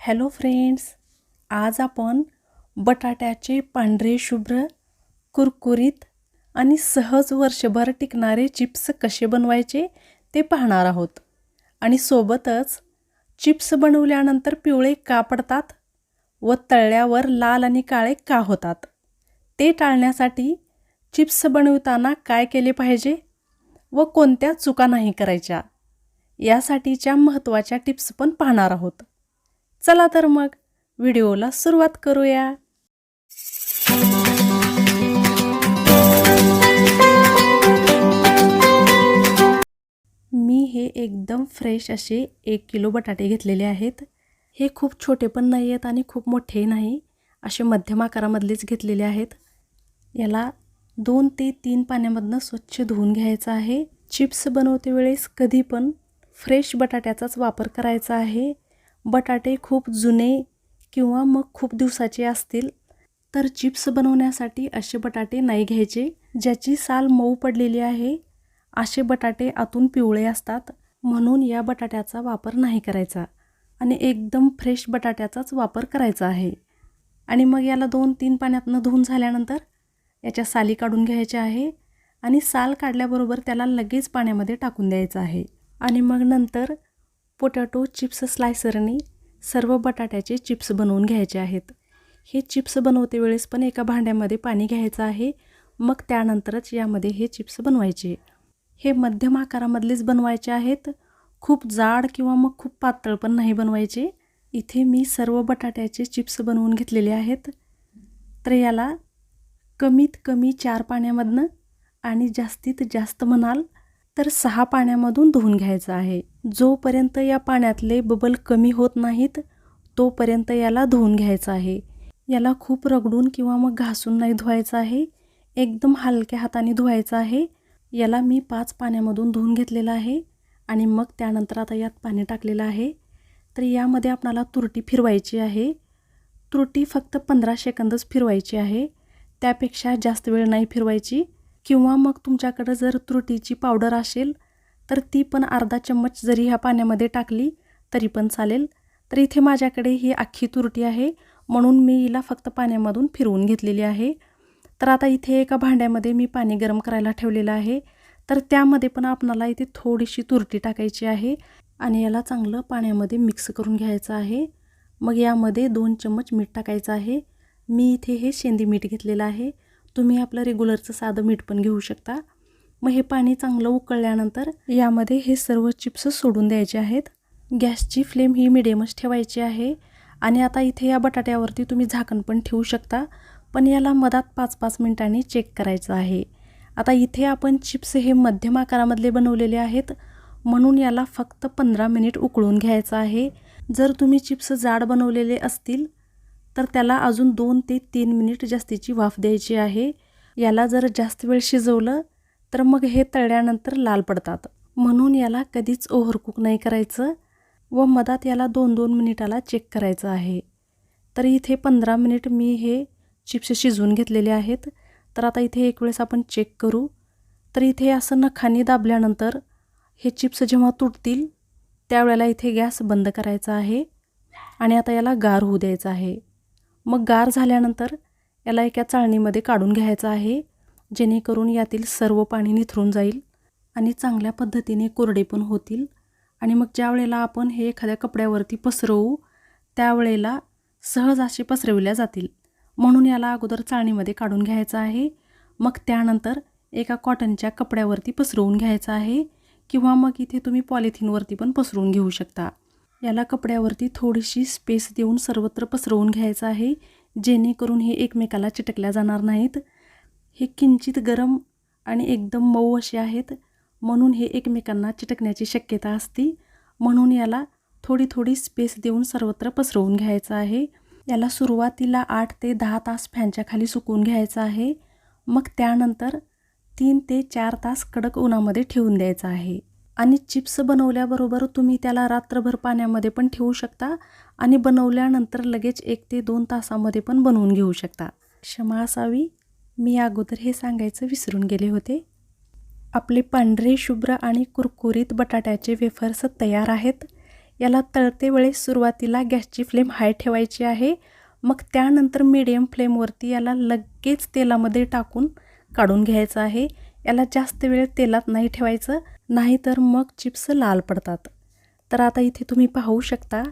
Hello friends आज आपण बटाट्याचे पांढरे शुभ्र कुरकुरीत आणि सहज वर्षभर टिकणारे चिप्स कसे बनवायचे ते पाहणार आहोत. आणि सोबतच चिप्स बनवल्यानंतर पिवळे का पडतात व तळल्यावर लाल आणि काळे का होतात ते टाळण्यासाठी चिप्स बनवताना काय केले पाहिजे व कोणत्या चुका नाही करायच्या यासाठीच्या महत्त्वाच्या टिप्स पण पाहणार आहोत. चला तर मग व्हिडिओला सुरुवात करूया. मी हे एकदम फ्रेश असे एक किलो बटाटे घेतलेले आहेत. हे खूप छोटे पण नाही आहेत आणि खूप मोठेही नाही. असे मध्यम आकारामधलेच घेतलेले आहेत. याला दोन ते तीन पाण्यामधनं स्वच्छ धुवून घ्यायचं आहे. चिप्स बनवते वेळेस कधी पण फ्रेश बटाट्याचाच वापर करायचा आहे. बटाटे खूप जुने किंवा मग खूप दिवसाचे असतील तर चिप्स बनवण्यासाठी असे बटाटे नाही घ्यायचे ज्याची साल मऊ पडलेली आहे. असे बटाटे आतून पिवळे असतात म्हणून या बटाट्याचा वापर नाही करायचा आणि एकदम फ्रेश बटाट्याचाच वापर करायचा आहे. आणि मग याला दोन तीन पाण्यातनं धुवून झाल्यानंतर याच्या साली काढून घ्यायच्या आहे आणि साल काढल्याबरोबर त्याला लगेच पाण्यामध्ये टाकून द्यायचं आहे. आणि मग नंतर पोटॅटो चिप्स स्लायसरनी सर्व बटाट्याचे चिप्स बनवून घ्यायचे आहेत. हे चिप्स बनवते वेळेस पण एका भांड्यामध्ये पाणी घ्यायचं आहे. मग त्यानंतरच यामध्ये हे चिप्स बनवायचे. हे मध्यम आकारामधलेच बनवायचे आहेत. खूप जाड किंवा मग खूप पातळ पण नाही बनवायचे. इथे मी सर्व बटाट्याचे चिप्स बनवून घेतलेले आहेत. तर याला कमीत कमी चार पाण्यामधनं आणि जास्तीत जास्त म्हणाल तर सहा पाण्यामधून धुवून घ्यायचं आहे. जोपर्यंत या पाण्यातले बबल कमी होत नाहीत तोपर्यंत याला धुवून घ्यायचं आहे. याला खूप रगडून किंवा मग घासून नाही धुवायचं आहे. एकदम हलक्या हाताने धुवायचं आहे. याला मी पाच पाण्यामधून धुवून घेतलेलं आहे आणि मग त्यानंतर आता यात पाणी टाकलेलं आहे. तर यामध्ये आपणाला तुरटी फिरवायची आहे. तुरटी फक्त पंधरा सेकंदच फिरवायची आहे. त्यापेक्षा जास्त वेळ नाही फिरवायची. किंवा मग तुमच्याकडं जर तुरटीची पावडर असेल तर ती पण अर्धा चम्मच जरी ह्या पाण्यामध्ये टाकली तरी पण चालेल. तर इथे माझ्याकडे ही अख्खी तुरटी आहे म्हणून मी हिला फक्त पाण्यामधून फिरवून घेतलेली आहे. तर आता इथे एका भांड्यामध्ये मी पाणी गरम करायला ठेवलेलं आहे. तर त्यामध्ये पण आपणाला इथे थोडीशी तुरटी टाकायची आहे आणि याला चांगलं पाण्यामध्ये मिक्स करून घ्यायचं आहे. मग यामध्ये दोन चम्मच मीठ टाकायचं आहे. मी इथे हे शेंदी मीठ घेतलेलं आहे. तुम्ही आपलं रेग्युलरचं साधं मीठ पण घेऊ शकता. मग हे पाणी चांगलं उकळल्यानंतर यामध्ये हे सर्व चिप्स सोडून द्यायचे आहेत. गॅसची फ्लेम ही मिडियमच ठेवायची आहे. आणि आता इथे या बटाट्यावरती तुम्ही झाकण पण ठेवू शकता. पण याला मधात पाच पाच मिनिटांनी चेक करायचं आहे. आता इथे आपण चिप्स हे मध्यम आकारामधले बनवलेले आहेत. म्हणून याला फक्त पंधरा मिनिट उकळून घ्यायचं आहे. जर तुम्ही चिप्स जाड बनवलेले असतील तर त्याला अजून दोन ते तीन मिनिट जास्तीची वाफ द्यायची आहे. याला जर जास्त वेळ शिजवलं तर मग हे तळल्यानंतर लाल पडतात. म्हणून याला कधीच ओव्हरकुक नाही करायचं व मधात याला दोन दोन मिनिटाला चेक करायचं आहे. तर इथे पंधरा मिनिट मी हे चिप्स शिजवून घेतलेले आहेत. तर आता इथे एक वेळेस आपण चेक करू. तर इथे असं नखाने दाबल्यानंतर हे चिप्स जेव्हा तुटतील त्यावेळेला इथे गॅस बंद करायचा आहे आणि आता याला गार होऊ द्यायचं आहे. मग गार झाल्यानंतर याला एका चाळणीमध्ये काढून घ्यायचं आहे. जेणेकरून यातील सर्व पाणी निथरून जाईल आणि चांगल्या पद्धतीने कोरडे पण होतील. आणि मग ज्या वेळेला आपण हे एखाद्या कपड्यावरती पसरवू त्यावेळेला सहज असे पसरविल्या जातील. म्हणून याला अगोदर चाळणीमध्ये काढून घ्यायचं आहे. मग त्यानंतर एका कॉटनच्या कपड्यावरती पसरवून घ्यायचं आहे किंवा मग इथे तुम्ही पॉलिथिनवरती पण पसरवून घेऊ शकता. याला कपड्यावरती थोडीशी स्पेस देऊन सर्वत्र पसरवून घ्यायचं आहे जेणेकरून हे एकमेकाला चिटकल्या जाणार नाहीत. हे किंचित गरम आणि एकदम मऊ असे आहेत म्हणून हे एकमेकांना चिटकण्याची शक्यता असते. म्हणून याला थोडी थोडी स्पेस देऊन सर्वत्र पसरवून घ्यायचं आहे. याला सुरुवातीला आठ ते दहा तास फॅनच्या खाली सुकवून घ्यायचं आहे. मग त्यानंतर तीन ते चार तास कडक उन्हामध्ये ठेवून द्यायचं आहे. आणि चिप्स बनवल्याबरोबर तुम्ही त्याला रात्रभर पाण्यामध्ये पण ठेवू शकता आणि बनवल्यानंतर लगेच एक ते दोन तासामध्ये पण बनवून घेऊ शकता. क्षमा असावी. मी अगोदर हे सांगायचं विसरून गेले होते. आपले पांढरे शुभ्र आणि कुरकुरीत बटाट्याचे वेफर्स तयार आहेत. याला तळते वेळेस सुरुवातीला गॅसची फ्लेम हाय ठेवायची आहे. मग त्यानंतर मीडियम फ्लेमवरती याला लगेच तेलामध्ये टाकून काढून घ्यायचं आहे. याला जास्त वेळ तेलात नाही ठेवायचं नाहीतर मग चिप्स लाल पडतात. तर आता इथे तुम्ही पाहू शकता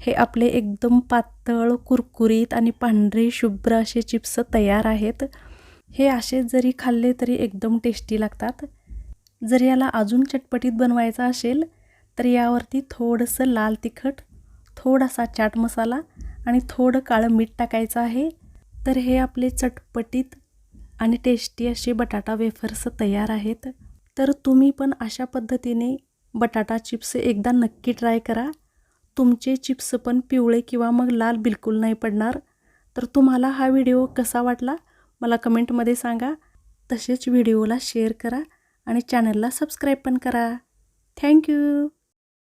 हे आपले एकदम पातळ कुरकुरीत आणि पांढरे शुभ्र असे चिप्स तयार आहेत. हे असे जरी खाल्ले तरी एकदम टेस्टी लागतात. जर याला अजून चटपटीत बनवायचं असेल तर यावरती थोडंसं लाल तिखट थोडासा चाट मसाला आणि थोडं काळं मीठ टाकायचं आहे. तर हे आपले चटपटीत आणि टेस्टी असे बटाटा वेफर्स तयार आहेत. तर तुम्ही पण अशा पद्धतीने बटाटा चिप्स एकदा नक्की ट्राय करा. तुमचे चिप्स पण पिवळे किंवा मग लाल बिलकुल नाही पडणार. तर तुम्हाला हा व्हिडिओ कसा वाटला? मला कमेंटमध्ये सांगा. तसेच व्हिडिओला शेअर करा आणि चॅनलला सबस्क्राईब पण करा. थँक्यू.